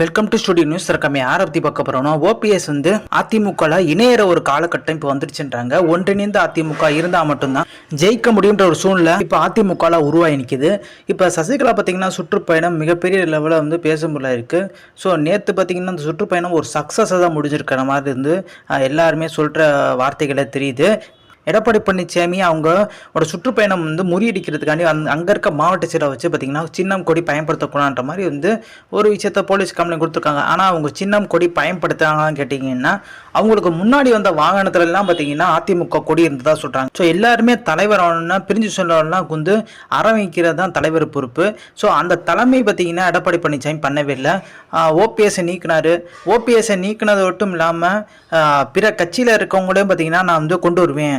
Welcome to studio news இருக்காம யாரை பற்றி பார்க்க போகிறோம்னா ஓபிஎஸ் வந்து அதிமுகவில் இணையிற ஒரு காலகட்டம் இப்போ வந்துருச்சுன்றாங்க. ஒன்றிணைந்த அதிமுக இருந்தால் மட்டும்தான் ஜெயிக்க முடியுன்ற ஒரு சூழ்நிலை இப்போ அதிமுகவில் உருவாகி நிற்கிது இப்போ சசிகலா பார்த்தீங்கன்னா சுற்றுப்பயணம் மிகப்பெரிய லெவலில் வந்து பேசும்பொருளா இருக்குது ஸோ நேற்று பார்த்தீங்கன்னா அந்த சுற்றுப்பயணம் ஒரு சக்ஸஸாக தான் முடிஞ்சிருக்கிற மாதிரி இருந்து எல்லாருமே சொல்கிற வார்த்தைகளை தெரியுது. எடப்பாடி பழனிசாமி அவங்களோட சுற்றுப்பயணம் வந்து முறியடிக்கிறதுக்காண்டி அந் அங்கே இருக்க மாவட்ட சீரை வச்சு பார்த்திங்கன்னா சின்னம் கொடி பயன்படுத்தக்கூடாதுன்ற மாதிரி வந்து ஒரு விஷயத்த போலீஸ் கம்ப்ளைண்ட் கொடுத்துருக்காங்க. ஆனால் அவங்க சின்னம் கொடி பயன்படுத்துகிறாங்கன்னு கேட்டிங்கன்னா அவங்களுக்கு முன்னாடி வந்த வாகனத்துலலாம் பார்த்திங்கன்னா அதிமுக கொடி இருந்ததாக சொல்கிறாங்க ஸோ எல்லாருமே தலைவர் ஆகணும்னா பிரிஞ்சு சொல்லணும்னா வந்து ஆரம்பிக்கிறது தான் தலைவர் பொறுப்பு. ஸோ அந்த தலைமை பார்த்தீங்கன்னா எடப்பாடி பழனிசாமி பண்ணவே இல்லை ஓபிஎஸ்ஸை நீக்கினார். ஓபிஎஸ்ஸை நீக்கினது மட்டும் இல்லாமல் பிற கட்சியில் இருக்கவங்களையும் பார்த்தீங்கன்னா நான் வந்து கொண்டு வருவேன்.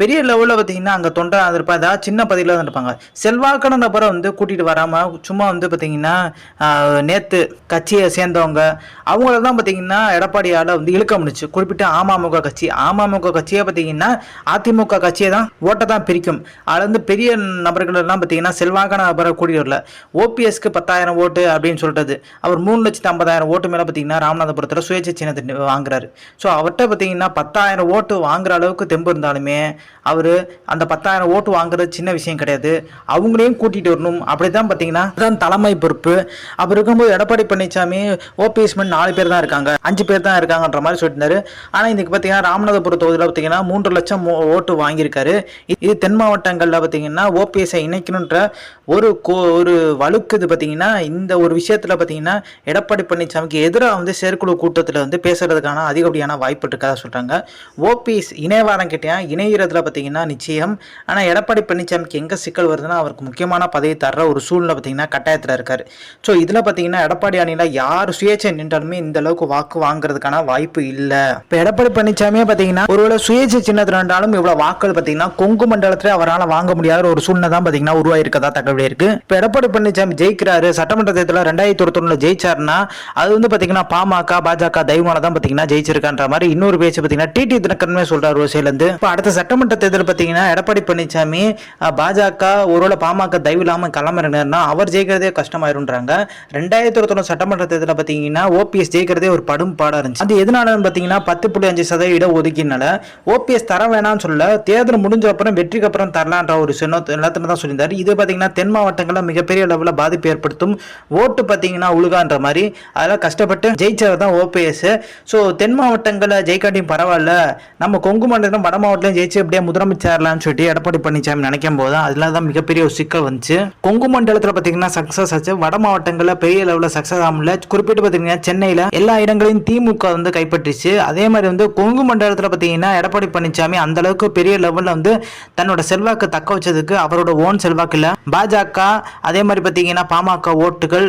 பெரிய லெவலில் பார்த்தீங்கன்னா அங்கே தொண்டை இருப்பா ஏதாவது சின்ன பதவியில் தான் இருப்பாங்க. செல்வாக்கான நபரை வந்து கூட்டிகிட்டு வராமல் சும்மா வந்து பார்த்தீங்கன்னா நேற்று கட்சியை சேர்ந்தவங்க அவங்கள தான் பார்த்தீங்கன்னா எடப்பாடியால் வந்து இழுக்க முடிச்சு குறிப்பிட்ட அமமுக கட்சி அமமுக கட்சியை பார்த்தீங்கன்னா அதிமுக கட்சியை தான் ஓட்டை தான் பிரிக்கும். அதில் வந்து பெரிய நபர்களெல்லாம் பார்த்தீங்கன்னா செல்வாக்கான நபரை கூட்டிகிட்டு வரல. ஓபிஎஸ்க்கு பத்தாயிரம் ஓட்டு அப்படின்னு சொல்கிறது அவர் மூணு லட்சத்து ஐம்பதாயிரம் ஓட்டு மேலே பார்த்தீங்கன்னா ராமநாதபுரத்தில் சுயேட்சை சின்னத்தை வாங்குறாரு. ஸோ அவர்கிட்ட பார்த்தீங்கன்னா பத்தாயிரம் ஓட்டு வாங்குற அளவுக்கு தெம்பு இருந்தாலுமே அவர் அந்த பத்தாயிரம் ஓட்டு வாங்குறது சின்ன விஷயம் கிடையாது. அவங்களையும் கூட்டிகிட்டு வரணும். அப்படி தான் பார்த்தீங்கன்னா தான் தலைமை பொறுப்பு. அப்படி இருக்கும்போது எடப்பாடி பழனிசாமி ஓபிஎஸ் மணி நாலு பேர் தான் இருக்காங்க. அஞ்சு பேர் தான் இருக்காங்கன்ற மாதிரி சொல்லியிருந்தாரு. ஆனால் இன்னைக்கு பார்த்தீங்கன்னா ராமநாதபுரம் தொகுதியில் பார்த்தீங்கன்னா மூன்று லட்சம் ஓட்டு வாங்கியிருக்காரு. இது தென் மாவட்டங்களில் பார்த்தீங்கன்னா ஓபிஎஸ்ஐ இணைக்கணுன்ற ஒரு கோ ஒரு வழுக்கு இது பார்த்தீங்கன்னா இந்த ஒரு விஷயத்தில் பார்த்தீங்கன்னா எடப்பாடி பழனிசாமிக்கு எதிராக வந்து செயற்குழு கூட்டத்தில் வந்து பேசுறதுக்கான அதிகப்படியான வாய்ப்பு இருக்கதா சொல்கிறாங்க ஓபிஎஸ் இணையவாரம் கேட்டேன் இணைகிறதுல பார்த்தீங்கன்னா நிச்சயம். ஆனால் எடப்பாடி பழனிசாமிக்கு எங்கே சிக்கல் வருதுன்னா அவருக்கு முக்கியமான பதவி தர்ற ஒரு சூழ்நிலை பார்த்தீங்கன்னா கட்டாயத்தில் இருக்கார். ஸோ இதில் பார்த்தீங்கன்னா எடப்பாடி அணியில் யார் சுயேட்சை நின்றாலுமே இந்த அளவுக்கு வாக்கு வாங்குறதுக்கான வாய்ப்பு இல்லை. இப்போ எடப்பாடி பழனிசாமியே பார்த்தீங்கன்னா ஒருவேளை சுயேட்சை சின்னத்தில் இருந்தாலும் இவ்வளோ வாக்குகள் பார்த்தீங்கன்னா கொங்கு மண்டலத்தில் அவரால் வாங்க முடியாத ஒரு சூழ்நிலை தான் பார்த்தீங்கன்னா உருவாயிருக்கதா தகவல் இருக்கு. இப்போ எடப்பாடி பழனிசாமி ஜெயிக்கிறாரு சட்டமன்ற தேர்தலில் ரெண்டாயிரத்தி இருபத்தொன்னுல ஜெயிச்சாருன்னா அது வந்து பார்த்தீங்கன்னா பாமக பாஜக தெய்வமான தான் பார்த்தீங்கன்னா ஜெயிச்சிருக்கான்ற மாதிரி இன்னொரு பேச்சு பார்த்தீங்கன்னா டிடி தினகரனுமே சொல்றாரு ஒரு சைட்லேருந்து இப்போ அடுத்த சட்டமன்ற தேர்தல் பார்த்தீங்கன்னா எடப்பாடி பழனிசாமி பாஜக ஒருவேளை பாமக தயவு இல்லாமல் கிளம்புறாருன்னா அவர் ஜெயிக்கிறதே கஷ்டமாயிருன்றாங்க. ரெண்டாயிரத்தி இருபத்தொன்னு சட்டமன்ற தேர்தலில் பார்த்தீங்கன்னா ஓபிஎஸ் ஜெயிக்கிறதே ஒரு படும் பாடாக இருந்துச்சு. அது எதனாலன்னு பார்த்தீங்கன்னா பத்து புள்ளி அஞ்சு சதவீத ஒதுக்கினால ஓபிஎஸ் தர வேணாம்னு சொல்ல தேர்தல் முடிஞ்ச அப்புறம் வெற்றிக்கு அப்புறம் தரலான்ற ஒரு சின்ன எல்லாத்தையுமே தான் சொல்லியிருந்தார். இது பார்த்தீங்கன்னா தென் மாவட்டங்களில் மிகப்பெரிய லெவலில் பாதிப்பு ஏற்படுத்தும் ஓட்டு பார்த்தீங்கன்னா உழுகான்ற மாதிரி அதெல்லாம் கஷ்டப்பட்டு ஜெயிச்சவர் தான் ஓபிஎஸ். ஸோ தென் மாவட்டங்களில் ஜெயிக்காட்டியும் பரவாயில்ல. நம்ம கொங்கு மண்டலம் வட மாவட்டத்திலும் ஜெயிச்சு அப்படியே முதலமைச்சர்லாம்னு சொல்லிட்டு எடப்பாடி பழனிசாமி நினைக்கும் போது அதில் தான் மிகப்பெரிய ஒரு சிக்கல் வந்துச்சு. கொங்கு மண்டலத்தில் பார்த்தீங்கன்னா சக்ஸஸ் ஆச்சு. வட மாவட்டங்களில் பெரிய லெவலில் சக்ஸஸ் ஆகல. குறிப்பிட்டு பார்த்தீங்கன்னா சென்னையில் எல்லா இடங்களையும் திமுக வந்து கைப்பற்றிச்சு. அதே மாதிரி வந்து கொங்கு மண்டலத்தில் பார்த்தீங்கன்னா எடப்பாடி பழனிசாமி அந்த அளவுக்கு பெரிய லெவலில் வந்து தன்னோட செல்வாக்கு தக்க வச்சதுக்கு அவரோட ஓன் செல்வாக்கில் பாஜக அதே மாதிரி பார்த்தீங்கன்னா பாமக ஓட்டுகள்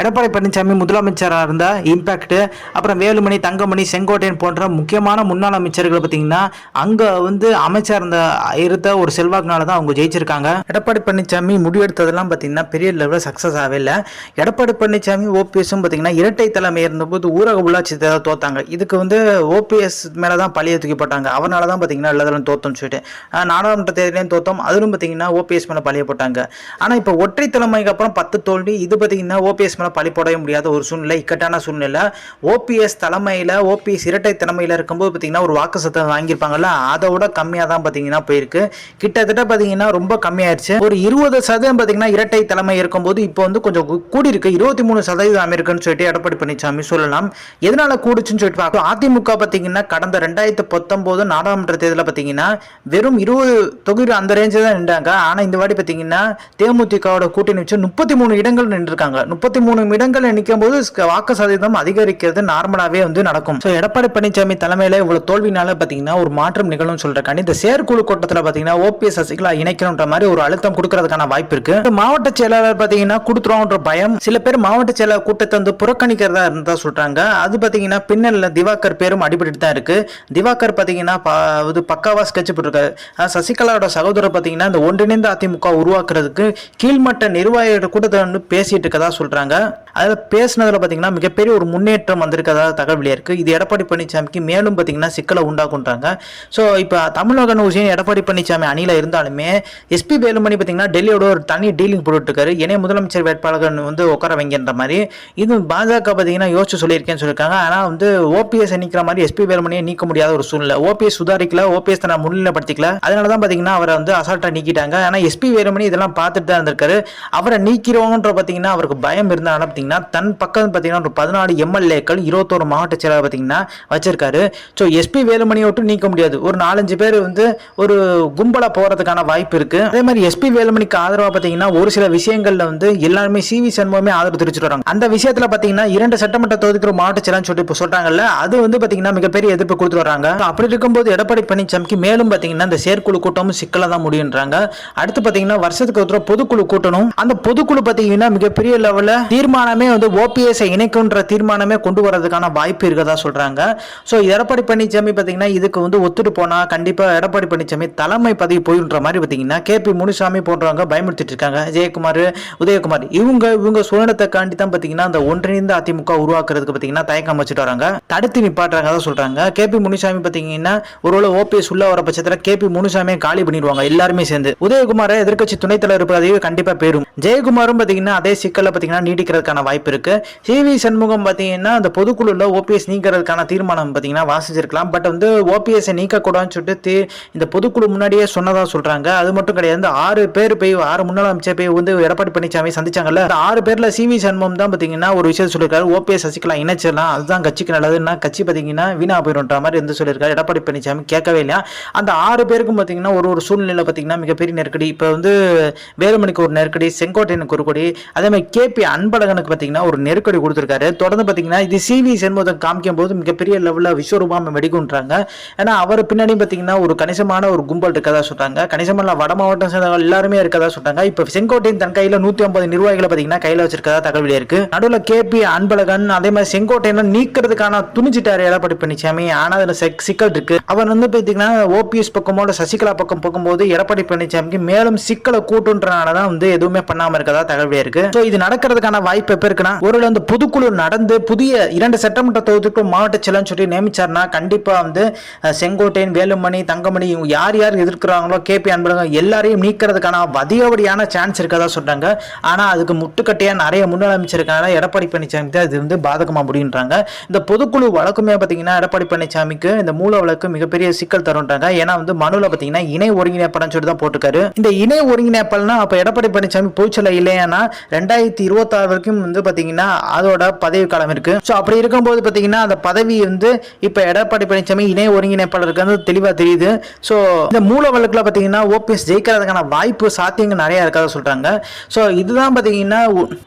எடப்பாடி பழனிசாமி முதலமைச்சராக இருந்த இம்பாக்ட் அப்புறம் வேலுமணி தங்கமணி செங்கோட்டையன் போன்ற முக்கியமான முன்னாள் அமைச்சர்கள் பார்த்தீங்கன்னா அங்கே வந்து அமைச்சர் இருந்த இருந்த ஒரு செல்வாக்குனால தான் அவங்க ஜெயிச்சிருக்காங்க. எடப்பாடி பழனிசாமி முடிவெடுத்ததெல்லாம் பார்த்தீங்கன்னா பெரிய லெவலில் சக்ஸஸ் ஆகவே இல்லை. எடப்பாடி பழனிசாமி ஓபிஎஸும் பார்த்தீங்கன்னா இரட்டை தலைமை இருந்தபோது ஊரக உள்ளாட்சி தேர்தல் தோத்தாங்க. இதுக்கு வந்து ஓபிஎஸ் மேலே தான் பழைய தூக்கி போட்டாங்க. அவனால தான் பார்த்தீங்கன்னா எல்லாத்திலும் தோத்தோம்னு சொல்லிட்டு. நாடாளுமன்ற தேர்தலையும் தோத்தோம். அதிலும் பார்த்தீங்கன்னா ஓபிஎஸ் மேலே பழிய போட்டாங்க. ஆனால் இப்போ ஒற்றை தலைமைக்கு அப்புறம் பத்து தோல்வி இது பார்த்தீங்கன்னா ஓபிஎஸ் மேலே பழி போடவே முடியாத ஒரு சூழ்நிலை இக்கட்டான சூழ்நிலை. ஓபிஎஸ் தலைமையில் ஓபிஎஸ் இரட்டை தலைமையில் இருக்கும்போது பார்த்தீங்கன்னா ஒரு வாக்கு சத்தம் வாங்கியிருப்பாங்கல்ல அதை விட கம்மியாக தான் பார்த்தீங்கன்னா போயிருக்கு. கிட்டத்தட்ட பார்த்தீங்கன்னா ரொம்ப கம்மியாயிருச்சு. ஒரு இருபது சதவீதம் பார்த்தீங்கன்னா இரட்டை தலைமை இருக்கும்போது இப்போ வந்து கொஞ்சம் கூடி கூடியிருக்கு. இருபத்தி மூணு சதவீதம் இருக்குன்னு சொல்லிட்டு எடப்பாடி பழனிசாமி சொல்லலாம். எதனால கூடுச்சுன்னு சொல்லிட்டு பார்க்கலாம் அதிமுக பார்த்தீங்கன்னா கடந்த ரெண்டாயிரத்து பத்தொம்போது நாடாளுமன்ற தேர்தலில் பார்த்தீங்கன்னா வெறும் இருபது தொகுதி அந்த ரேஞ்சில் தான் நின்றாங்க. ஆனால் இந்த வாட்டி பார்த்தீங்கன்னா தேமுதிகவோட கூட்டணி வச்சு முப்பத்தி மூணு இடங்கள் நின்றுருக்காங்க. முப்பத்தி மூணு இடங்கள் நிற்கும் போது வாக்கு சதவீதம் அதிகரிக்கிறது நார்மலாகவே வந்து நடக்கும். ஸோ எடப்பாடி பழனிசாமி தலைமையில் இவ்வளோ தோல்வினால பார்த்தீங்கன்னா ஒரு மாற்றம் நிகழும் சொல்றேன் இந்த செயற்குழு கூட்டத்தில் பார்த்தீங்கன்னா ஓபிஎஸ் சசிகலா இணைக்கணுன்ற மாதிரி ஒரு அழுத்தம் கொடுக்கறதுக்கான வாய்ப்பு இருக்கு. மாவட்ட செயலாளர் பார்த்தீங்கன்னா கொடுத்துருவோன்ற பயம். சில பேர் மாவட்ட செயலாளர் கூட்டத்தை வந்து புறக்கணிக்கிறதா இருந்தா சொல்றாங்க. அது பார்த்தீங்கன்னா பின்னல்ல திவாகர் பேரும் அடிபட்டு தான் இருக்கு. திவாகர் பார்த்தீங்கன்னா இது பக்காவா ஸ்கெட்ச் போட்டிருக்காரு. சசிகலாவோட சகோதரர் பார்த்தீங்கன்னா இந்த ஒன்றிணைந்த அதிமுக உருவாக்குறதுக்கு கீழ்மட்ட நிர்வாகிகள் கூட்டத்தை வந்து பேசிட்டு இருக்கதா சொல்றாங்க. அதில் பேசினதில் பார்த்தீங்கன்னா மிகப்பெரிய ஒரு முன்னேற்றம் வந்திருக்கதா தகவல் இருக்குது இது எடப்பாடி பழனிசாமிக்கு மேலும் பார்த்தீங்கன்னா சிக்கலை உண்டாக்குன்றாங்க. ஸோ இப்போ தமிழக விஷயம் எடப்பாடி பழனிசாமி அணியில் இருந்தாலுமே எஸ்பி வேலுமணி பார்த்தீங்கன்னா டெல்லியோட ஒரு தனி டீலிங் போட்டுருக்காரு இணை முதலமைச்சர் வேட்பாளர்கள் வந்து உட்கார வைங்கன்ற மாதிரி. இது பாஜக பார்த்தீங்கன்னா யோசிச்சு சொல்லியிருக்கேன்னு சொல்லியிருக்காங்க. ஆனால் வந்து ஓபிஎஸ் நீக்கிற மாதிரி எஸ்பி வேலுமணியை நீக்க முடியாத ஒரு சூழ்நிலை. ஓபிஎஸ் சுதாரிக்கல ஓபிஎஸ் தன்னை முன்னிலைப்படுத்திக்கல. அதனால தான் பார்த்தீங்கன்னா அவரை வந்து அசால்ட்டாக நீக்கிட்டாங்க. ஆனால் எஸ்பி வேலுமணி இதெல்லாம் பார்த்துட்டு தான் இருந்திருக்காரு. அவரை நீக்கிறவங்கன்ற பார்த்தீங்கன்னா அவருக்கு பயம் இருந்தாலும் பார்த்தீங்கன்னா தன் பக்கம் பார்த்தீங்கன்னா ஒரு பதினாலு எம்எல்ஏக்கள் இருபத்தோரு மாவட்ட செயலாளர் பார்த்தீங்கன்னா வச்சிருக்காரு. ஸோ எஸ்பி வேலுமணியை விட்டு நீக்க முடியாது. ஒரு நாலஞ்சு பேர் வந்து ஒரு கும்பலாக போகிறதுக்கான வாய்ப்பு இருக்குது அதே மாதிரி எஸ்பி வேலுமணிக்கு ஆதரவாக பார்த்தீங்கன்னா ஒரு சில விஷயங்களில் வந்து எல்லாருமே சிவி சண்முகமே ஆதரவு தெரிவிச்சுட்டு வராங்க. அந்த விஷயத்தில் பார்த்தீங்கன்னா இரண்டு சட்டமன்ற தொகுதிக்கு மாவட்ட செயலர்னு சொல்லிட்டு இப்போ சொல்கிறாங்கல்ல அது வந்து பார்த்தீங்கன்னா மிகப்பெரிய எதிர்ப்பு கொடுத்துட்டு வராங்க. அப்படி இருக்கும்போது எடப்பாடி பழனிசாமிக்கு மேலும் பார்த்தீங்கன்னா இந்த செயற்குழு கூட்டமும் சிக்கலாக தான் முடியுன்றாங்க. அடுத்து பார்த்தீங்கன்னா வருஷத்துக்கு ஒரு பொதுக்குழு கூட்டணும். அந்த பொதுக்குழு பார்த்தீங்கன்னா மிகப்பெரிய லெவலில் தீர்மான தீர்மானமே வந்து ஓபிஎஸ் இணைக்குன்ற தீர்மானமே கொண்டு வரதுக்கான வாய்ப்பு இருக்கதா சொல்றாங்க. ஸோ எடப்பாடி பழனிசாமி பார்த்தீங்கன்னா இதுக்கு வந்து ஒத்துட்டு போனா கண்டிப்பா எடப்பாடி பழனிசாமி தலைமை பதவி போயின்ற மாதிரி பார்த்தீங்கன்னா கே பி முனுசாமி போன்றவங்க பயமுறுத்திட்டு இருக்காங்க. ஜெயக்குமார் உதயகுமார் இவங்க இவங்க சுயநலத்தை காண்டி தான் பார்த்தீங்கன்னா அந்த ஒன்றிணைந்த அதிமுக உருவாக்குறதுக்கு பார்த்தீங்கன்னா தயக்கம் வச்சுட்டு வராங்க. தடுத்து நிப்பாட்டுறாங்க தான் சொல்றாங்க. கே பி முனுசாமி பார்த்தீங்கன்னா ஒருவேளை ஓபிஎஸ் உள்ள வர பட்சத்தில் கே பி முனுசாமியை காலி பண்ணிடுவாங்க எல்லாருமே சேர்ந்து. உதயகுமார் எதிர்க்கட்சி துணைத் தலைவர் பதவி கண்டிப்பா பேரும் ஜெயக்குமாரும் பார்த்தீங்கன்னா அதே சிக்கலை பார்த்தீங்கன்னா நீடிக்கிறதுக்கான வாய்ப்பு இருக்கு. சிவி சண்முகம் பார்த்தீங்கன்னா அந்த பொதுக்குழுல ஓபிஎஸ் நீக்கிறதுக்கான தீர்மானம் பார்த்தீங்கன்னா வாசிச்சிருக்கலாம். பட் வந்து ஓபிஎஸ் நீக்கக்கூடாதுன்னு சொல்லிட்டு தீ- இந்த பொதுக்குழு முன்னாடியே சொன்னதா சொல்றாங்க. அது மட்டும் கிடையாது. இந்த ஆறு பேர் போய் ஆறு முன்னாள் அமைச்சர் போய் வந்து எடப்பாடி பழனிசாமி சந்திச்சாங்கல்ல. அந்த ஆறு பேர்ல சிவி சண்முகம் தான் பார்த்தீங்கன்னா ஒரு விஷயம் சொல்லியிருக்காரு ஓபிஎஸ் சசிகலா இணைச்சிடலாம். அதுதான் கட்சிக்கு நல்லதுன்னா கட்சி பார்த்தீங்கன்னா வீணா போயிடும்ன்ற மாதிரி வந்து சொல்லியிருக்காரு எடப்பாடி பழனிசாமி கேட்கவே இல்லையா? அந்த ஆறு பேருக்கும் பார்த்தீங்கன்னா ஒரு ஒரு சூழ்நிலை பார்த்தீங்கன்னா மிகப்பெரிய நெருக்கடி. இப்போ வந்து வேலுமணிக்கு ஒரு நெருக்கடி செங்கோட்டையனுக்கு ஒரு கொடி. அதே மாதிரி கேபி அன்பழகனுக்கு பார்த்தீங்கன்னா ஒரு நெருக்கடி கொடுத்துருக்காரு. தொடர்ந்து பார்த்தீங்கன்னா இது சிவி செண்முகம் காமிக்கும் போது மிகப்பெரிய லெவலில் விஸ்வரூபாம வெடிக்குன்றாங்க ஏன்னா அவர் பின்னாடி பார்த்தீங்கன்னா ஒரு கணிசமான ஒரு கும்பல் இருக்கதா சொல்றாங்க கணிசமான வட மாவட்டம் சேர்ந்தவங்க எல்லாருமே இருக்கதா சொல்றாங்க இப்போ செங்கோட்டையின் தன் கையில் நூற்றி ஐம்பது நிர்வாகிகளை பார்த்தீங்கன்னா கையில் வச்சிருக்கதா தகவல் இருக்கு நடுவில் கேபி அன்பழகன் அதே மாதிரி செங்கோட்டையெல்லாம் நீக்கிறதுக்கான துணிச்சிட்டார் எடப்பாடி பழனிசாமி ஆனால் அதில் சிக்கல் இருக்கு. அவர் வந்து பார்த்தீங்கன்னா ஓபிஎஸ் பக்கமோ சசிகலா பக்கம் போகும்போது எடப்பாடி பழனிசாமிக்கு மேலும் சிக்கலை கூட்டுன்றனால தான் வந்து எதுவுமே பண்ணாமல் இருக்கதா தகவல் இருக்கு ஸோ இது நடக்கிறதுக்கான வாய்ப்பு பேருக்குன்னா ஒருவேளை வந்து புதுக்குழு நடந்து புதிய இரண்டு சட்டமன்ற தொகுதிக்கு மாவட்ட செயலர்னு சொல்லி நியமிச்சார்னா கண்டிப்பா வந்து செங்கோட்டையன் வேலுமணி தங்கமணி இவங்க யார் யார் எதிர்க்கிறாங்களோ கேபி அன்பழகன் எல்லாரையும் நீக்கிறதுக்கான அதிகப்படியான சான்ஸ் இருக்கதா சொல்றாங்க. ஆனா அதுக்கு முட்டுக்கட்டையா நிறைய முன்னாள் எடப்பாடி பழனிசாமி தான் இது வந்து பாதகமா முடியுன்றாங்க. இந்த பொதுக்குழு வழக்குமே பார்த்தீங்கன்னா எடப்பாடி பழனிசாமிக்கு இந்த மூல வழக்கு மிகப்பெரிய சிக்கல் தரும்ன்றாங்க. ஏன்னா வந்து மனுவில் பார்த்தீங்கன்னா இணை ஒருங்கிணைப்பாளன் சொல்லி தான் போட்டிருக்காரு. இந்த இணை ஒருங்கிணைப்பாளர்னா அப்போ எடப்பாடி பழனிசாமி போய்ச்சல இல்லையானா ரெண்டாயிரத்தி இருபத்தாறு வரைக்கும் வந்து பார்த்தீங்கன்னா அதோட பதவி காலம் இருக்கு. ஸோ அப்படி இருக்கும்போது பார்த்தீங்கன்னா அந்த பதவி வந்து இப்போ எடப்பாடி பழனிசாமி இணை ஒருங்கிணைப்பாளருக்கு வந்து தெளிவாக தெரியுது. ஸோ இந்த மூல வழக்கில் பார்த்தீங்கன்னா ஓபிஎஸ் ஜெயிக்கிறதுக்கான வாய்ப்பு சாத்தியங்கள் நிறைய இருக்கதா சொல்றாங்க. ஸோ இதுதான் பார்த்தீங்கன்னா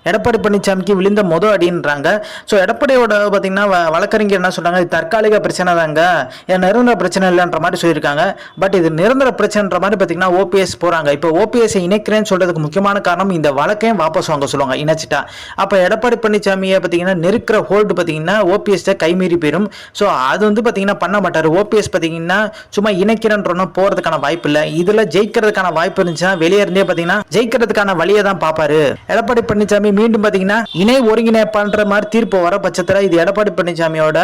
எடப்பாடி பழனிசாமிக்கு விழுந்த மொதல் அடின்றாங்க. ஸோ எடப்பாடியோட பார்த்தீங்கன்னா வ- வழக்கறிஞர் என்ன சொல்றாங்க? இது தற்காலிக பிரச்சனை தாங்க. இது நிரந்தர பிரச்சனை இல்லைன்ற மாதிரி சொல்லியிருக்காங்க. பட் இது நிரந்தர பிரச்சனைன்ற மாதிரி பார்த்தீங்கன்னா ஓபிஎஸ் போறாங்க. இப்போ ஓபிஎஸ் இணைக்கிறேன்னு சொல்றதுக்கு முக்கியமான காரணம் இந்த வழக்கையும் வாபஸ் வாங்க சொல்லுவாங்க இணைச்சிட்டா. அப்போ எடப்பாடி பழனிசாமியை பார்த்தீங்கன்னா நெருக்கிற ஹோல்டு பார்த்தீங்கன்னா ஓபிஎஸ்ட்டை கைமீறி போயிடும் ஸோ அது வந்து பார்த்தீங்கன்னா பண்ண மாட்டார். ஓபிஎஸ் பார்த்தீங்கன்னா சும்மா இணைக்கிறன்றோன்னா போறதுக்கான வாய்ப்பு இல்லை. இதில் ஜெயிக்கிறதுக்கான வாய்ப்பு இருந்துச்சுன்னா வெளியே இருந்தே பார்த்தீங்கன்னா ஜெயிக்கிறதுக்கான வழியை தான் பார்ப்பாரு. எடப்பாடி பழனிசாமி மீண்டும் பார்த்தீங்கன்னா இணை ஒருங்கிணைப்பான்ற மாதிரி தீர்ப்பு வர பட்சத்தில் இது எடப்பாடி பழனிசாமியோட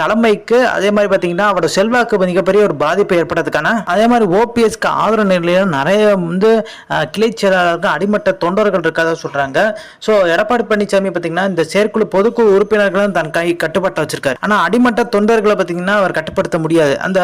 தலைமைக்கு அதே மாதிரி பார்த்தீங்கன்னா அவரோட செல்வாக்கு மிகப்பெரிய ஒரு பாதிப்பு ஏற்படுறதுக்கான அதே மாதிரி ஓபிஎஸ்க்கு ஆதரவு நிலையில நிறைய வந்து கிளை செயலாளர்கள் அடிமட்ட தொண்டர்கள் இருக்கதா சொல்கிறாங்க ஸோ எடப்பாடி பழனிசாமி பார்த்தீங்கன்னா இந்த செயற்குழு பொதுக்குழு உறுப்பினர்களும் தன் கை கட்டுப்பாட்டை வச்சிருக்காரு. ஆனால் அடிமட்ட தொண்டர்களை பார்த்தீங்கன்னா அவர் கட்டுப்படுத்த முடியாது. அந்த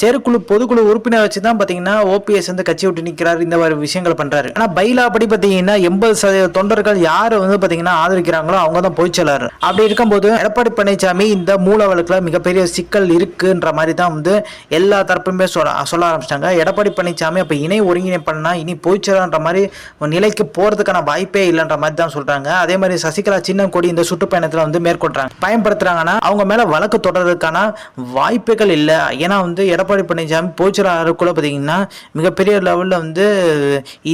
செயற்குழு பொதுக்குழு உறுப்பினர் வச்சு தான் பார்த்தீங்கன்னா ஓபிஎஸ் வந்து கட்சி விட்டு நிற்கிறார் இந்த மாதிரி விஷயங்கள் பண்றாரு. ஆனால் பைலா படி பார்த்தீங்கன்னா எண்பது சதவீத தொண்டர்கள் யார் வந்து பாத்தீங்கன்னா ஆதரிக்கிறாங்களோ அவங்க தான் போய் செல்லாரு. அப்படி இருக்கும்போது எடப்பாடி பழனிசாமி இந்த மூல வழக்குல மிகப்பெரிய சிக்கல் இருக்குன்ற மாதிரி தான் வந்து எல்லா தரப்புமே சொல்ல சொல்ல ஆரம்பிச்சிட்டாங்க. எடப்பாடி பழனிசாமி அப்போ இணை ஒருங்கிணைப்பண்ணா இனி போய்ச்சலான்ற மாதிரி ஒரு நிலைக்கு போகிறதுக்கான வாய்ப்பே இல்லைன்ற மாதிரி தான் சொல்கிறாங்க அதே மாதிரி சசிகலா சின்னம் கொடி இந்த சுற்றுப்பயணத்தில் வந்து மேற்கொள்றாங்க. பயன்படுத்துறாங்கன்னா அவங்க மேலே வழக்கு தொடர்றதுக்கான வாய்ப்புகள் இல்லை. ஏன்னா வந்து எடப்பாடி பழனிசாமி போய்ச்சலாருக்குள்ள பார்த்தீங்கன்னா மிகப்பெரிய லெவலில் வந்து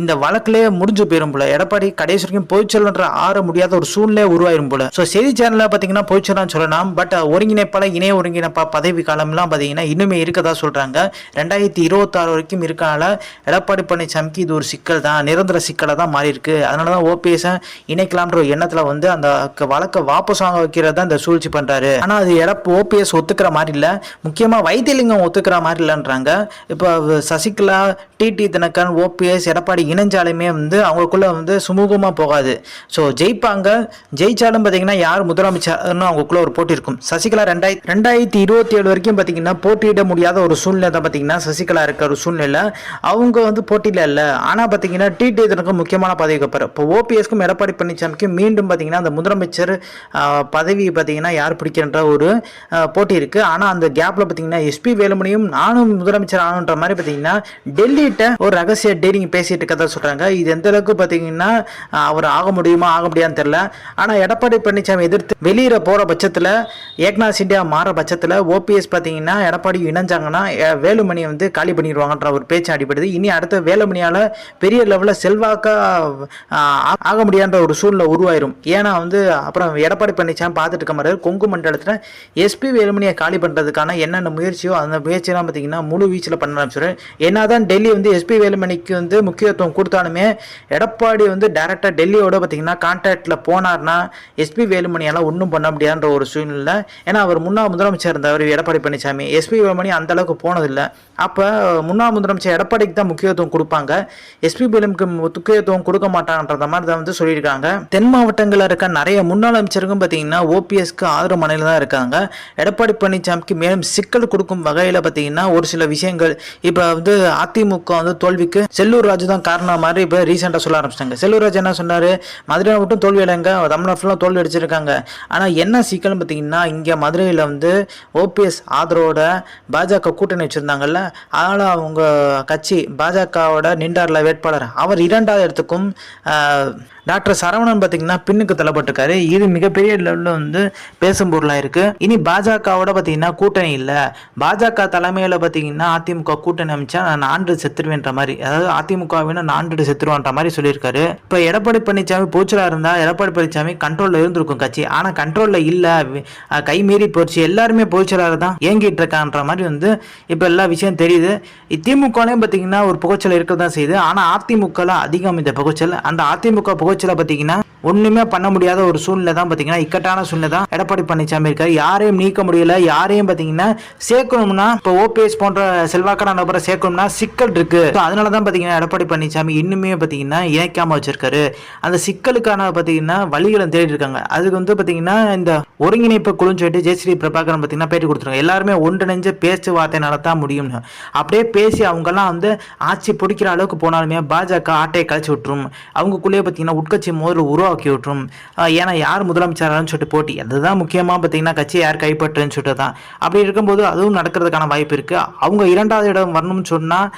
இந்த வழக்கிலே முடிஞ்சு போயிடும் போல. எடப்பாடி கடைசி வரைக்கும் போய்ச்சல்ன்ற ஆற முடியாத ஒரு சூழ்நிலை உருவாயிரும் போல. ஸோ செய்தி சேனலில் பார்த்தீங்கன்னா போய்ச்சலான்னு சொல்லலாம். பட் ஒருங்கிணைப்பாளர் இணைய ஒருங்கிணைப்பா பதவி காலம்லாம் பார்த்தீங்கன்னா இன்னுமே இருக்கதா சொல்கிறாங்க ரெண்டாயிரத்தி இருபத்தாறு வரைக்கும் இருக்கனால எடப்பாடி பழனிசாமிக்கு இது ஒரு சிக்கல் தான் நிரந்தர சிக்கலாக தான் மாறி இருக்கு அதனால தான் ஓபிஎஸ் இணைக்கலாம்ன்ற ஒரு எண்ணம் எண்ணத்துல வந்து அந்த வழக்கை வாபஸ் வாங்க வைக்கிறது தான் இந்த சூழ்ச்சி பண்றாரு. ஆனா அது எடப்பு ஓபிஎஸ் ஒத்துக்கிற மாதிரி இல்ல. முக்கியமா வைத்தியலிங்கம் ஒத்துக்கிற மாதிரி இல்லைன்றாங்க. இப்போ சசிகலா டிடி தினகரன் ஓபிஎஸ் எடப்பாடி இணைஞ்சாலுமே வந்து அவங்களுக்குள்ள வந்து சுமூகமா போகாது. ஸோ ஜெயிப்பாங்க. ஜெயிச்சாலும் பார்த்தீங்கன்னா யார் முதலமைச்சர்னு அவங்களுக்குள்ள ஒரு போட்டி இருக்கும். சசிகலா ரெண்டாயிரத்தி ரெண்டாயிரத்தி இருபத்தி ஏழு வரைக்கும் பார்த்தீங்கன்னா போட்டியிட முடியாத ஒரு சூழ்நிலை தான் பார்த்தீங்கன்னா சசிகலா இருக்க ஒரு சூழ்நிலை. அவங்க வந்து போட்டியில் இல்லை. ஆனால் பார்த்தீங்கன்னா டிடி தினக்கும் முக்கியமான பதவி இப்போ ஓபிஎஸ்க்கும் எடப்பாடி பழனிசாமிக்கும் மீண்டும் பார்த்தீங்கன்னா அந்த முதலமைச்சர் பதவி பார்த்தீங்கன்னா யார் பிடிக்கின்ற ஒரு போட்டி இருக்குது ஆனால் அந்த கேப்பில் பார்த்தீங்கன்னா எஸ்பி வேலுமணியும் நானும் முதலமைச்சர் ஆகணுன்ற மாதிரி பார்த்தீங்கன்னா டெல்லிகிட்ட ஒரு ரகசிய டீலிங் பேசிட்டு இருக்கதா சொல்கிறாங்க இது எந்த அளவுக்கு பார்த்தீங்கன்னா அவர் ஆக முடியுமா ஆக முடியாதுன்னு தெரில ஆனால் எடப்பாடி பழனிசாமி எதிர்த்து வெளியில் போகிற பட்சத்தில் ஏக்நாத் சிண்டியா மாற பட்சத்தில் ஓபிஎஸ் பார்த்தீங்கன்னா எடப்பாடி இணைஞ்சாங்கன்னா வேலுமணி வேலுமணியை வந்து காலி பண்ணிடுவாங்கன்ற ஒரு பேச்சு அடிபடுது. இனி அடுத்த வேலுமணியால் பெரிய லெவலில் செல்வாக்காக ஆக முடியாத ஒரு சூழ்நிலை உருவாயிரும் ஏன்னா வந்து அப்புறம் எடப்பாடி பழனிசாமி பார்த்துட்டு இருக்க மாதிரி கொங்கு மண்டலத்தில் எஸ்பி வேலுமணியை காலி பண்ணுறதுக்கான என்னென்ன முயற்சியோ அந்த முயற்சியெல்லாம் பார்த்தீங்கன்னா முழு வீச்சில் பண்ண ஆரம்பிச்சிடும் என்னதான் டெல்லி வந்து எஸ்பி வேலுமணிக்கு வந்து முக்கியத்துவம் கொடுத்தாலுமே எடப்பாடி வந்து டேரெக்டாக டெல்லியோட பார்த்தீங்கன்னா கான்டாக்டில் போனார்னா எஸ்பி வேலுமணியெல்லாம் ஒன்றும் பண்ண முடியாதுன்ற ஒரு சூழ்நிலை ஏன்னா அவர் முன்னாள் முதலமைச்சர் இருந்தவர் எடப்பாடி பழனிசாமி. எஸ்பி வேலுமணி அந்த அளவுக்கு போனதில்லை. அப்போ முன்னாள் முதலமைச்சர் எடப்பாடிக்கு தான் முக்கியத்துவம் கொடுப்பாங்க. எஸ்பி முக்கியத்துவம் கொடுக்க மாட்டாங்கன்ற மாதிரி தான் வந்து சொல்லியிருக்காங்க. தென் மாவட்டங்களில் இருக்க நிறைய முன்னாள் அமைச்சருக்கும் பார்த்தீங்கன்னா ஓபிஎஸ்க்கு ஆதரவு மனையில் தான் இருக்காங்க. எடப்பாடி பழனிசாமிக்கு மேலும் சிக்கல் கொடுக்கும் வகையில் பார்த்தீங்கன்னா ஒரு சில விஷயங்கள் இப்போ வந்து அதிமுக வந்து தோல்விக்கு செல்லூர் ராஜு தான் காரணம் மாதிரி இப்போ ரீசெண்டாக சொல்ல ஆரம்பிச்சிட்டாங்க. செல்லூர் ராஜு என்ன சொன்னார்? மதுரையில் மட்டும் தோல்வி அடைங்க. தமிழ்நாடு ஃபுல்லாக தோல்வி அடிச்சிருக்காங்க. ஆனால் என்ன சிக்கல்னு பார்த்தீங்கன்னா இங்கே மதுரையில் வந்து ஓபிஎஸ் ஆதரவோட பாஜக கூட்டணி வச்சுருந்தாங்கல்ல ஆனால் அவங்க கட்சி பாஜகவோட நின்றார்ல வேட்பாளர். அவர் இரண்டாவது இடத்துக்கும் ஆஹ், டாக்டர் சரவணன் பார்த்தீங்கன்னா பின்னுக்கு தள்ளப்பட்டிருக்காரு. இது மிகப்பெரிய லெவலில் வந்து பேசும் பொருளாக இருக்கு. இனி பாஜகவோட பார்த்தீங்கன்னா கூட்டணி இல்லை. பாஜக தலைமையில் பார்த்தீங்கன்னா அதிமுக கூட்டணி அமைச்சா நான் ஆண்டு செத்துருவேன்ற மாதிரி அதாவது அதிமுகவின நான்கு செத்துருவான்ற மாதிரி சொல்லியிருக்காரு. இப்போ எடப்பாடி பழனிசாமி போச்சலா இருந்தா எடப்பாடி பழனிசாமி கண்ட்ரோலில் இருந்திருக்கும் கட்சி. ஆனால் கண்ட்ரோலில் இல்லை. கை மீறி போச்சு. எல்லாருமே போச்சலாக தான் இயங்கிட்டு இருக்கான்ற மாதிரி வந்து இப்போ எல்லா விஷயம் தெரியுது. திமுகலையும் பார்த்தீங்கன்னா ஒரு புகைச்சல் இருக்க தான் செய்யுது ஆனால் அதிமுகவில் அதிகம் இந்த புகைச்சல். அந்த அதிமுக கோச்சில் பார்த்தீங்கன்னா ஒண்ணுமே பண்ண முடியாத ஒரு சூழ்நிலை தான் பார்த்தீங்கன்னா இக்கட்டான சூழ்நிலை தான் எடப்பாடி பழனிசாமி இருக்காரு. யாரையும் நீக்க முடியல. யாரையும் பார்த்தீங்கன்னா சேர்க்கணும்னா இப்போ ஓபிஎஸ் போன்ற செல்வாக்கான நபரை சேர்க்கணும்னா சிக்கல் இருக்கு. அதனால தான் பார்த்தீங்கன்னா எடப்பாடி பழனிசாமி இன்னுமே பார்த்தீங்கன்னா இணைக்காம வச்சிருக்காரு. அந்த சிக்கலுக்கான பார்த்தீங்கன்னா வழிகளை தேடி இருக்காங்க. அதுக்கு வந்து பார்த்தீங்கன்னா இந்த ஒருங்கிணைப்பு குழுன்னு சொல்லிட்டு ஜெயஸ்ரீ பிரபாகரன் பார்த்தீங்கன்னா பேட்டி கொடுத்துருக்காங்க. எல்லாருமே ஒன்றிணைஞ்ச வார்த்தை தான் முடியும்னு. அப்படியே பேசி அவங்கெல்லாம் வந்து ஆட்சி பிடிக்கிற அளவுக்கு போனாலுமே பாஜக ஆட்டையை கழிச்சு விட்டுரும். அவங்களுக்குள்ளேயே பார்த்தீங்கன்னா உட்கட்சி மோதல் உருவாக்கி விட்டுரும். ஏன்னா யார் முதலமைச்சரானு சொல்லிட்டு போட்டி. அதுதான் முக்கியமாக பார்த்தீங்கன்னா கட்சி யார் கைப்பற்றுன்னு சொல்லிட்டு தான். அப்படி இருக்கும்போது அதுவும் நடக்கிறதுக்கான வாய்ப்பு இருக்கு. அவங்க இரண்டாவது இடம் வரணும்னு சொன்னால்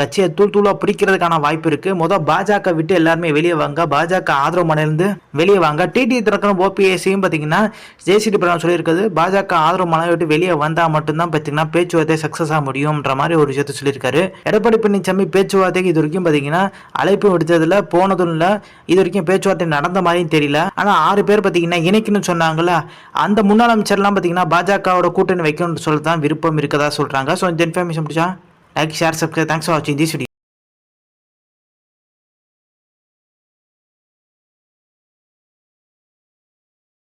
கட்சியை தூள் தூளாக பிடிக்கிறதுக்கான வாய்ப்பு இருக்கு. மொதல் பாஜக விட்டு எல்லாருமே வெளியே வாங்க. பாஜக ஆதரவு மனையிலிருந்து வெளியே வாங்க. டிடி திறக்கணும் ஓபிஎஸ்சியும் பார்த்தீங்கன்னா ஜெயசிடி பிரதான் சொல்லியிருக்குது பாஜக ஆதரவு மனை விட்டு வெளியே வந்தால் மட்டும்தான் பார்த்தீங்கன்னா பேச்சுவார்த்தை சக்ஸஸ் ஆக முடியும்ன்ற மாதிரி ஒரு விஷயத்த சொல்லியிருக்காரு. எடப்பாடி பழனிசாமி பேச்சுவார்த்தைக்கு இது வரைக்கும் பார்த்தீங்கன்னா அழைப்பு விடுத்ததில் போனதும் இல்லை. இது வரைக்கும் பேச்சுவார்த்தை நடந்த மாதிரியும் தெரியல. ஆனால் ஆறு பேர் பார்த்தீங்கன்னா இணைக்கணும்னு சொன்னாங்கல்ல. அந்த முன்னாள் அமைச்சர்லாம் பார்த்தீங்கன்னா பாஜகவோட கூட்டணி வைக்கணும்னு சொல்ல தான் விருப்பம் இருக்கதா சொல்கிறாங்க ஸோ இந்த இன்ஃபர்மேஷன் பிடிச்சா like share subscribe thanks for வாட்சிங் திஸ் வீடியோ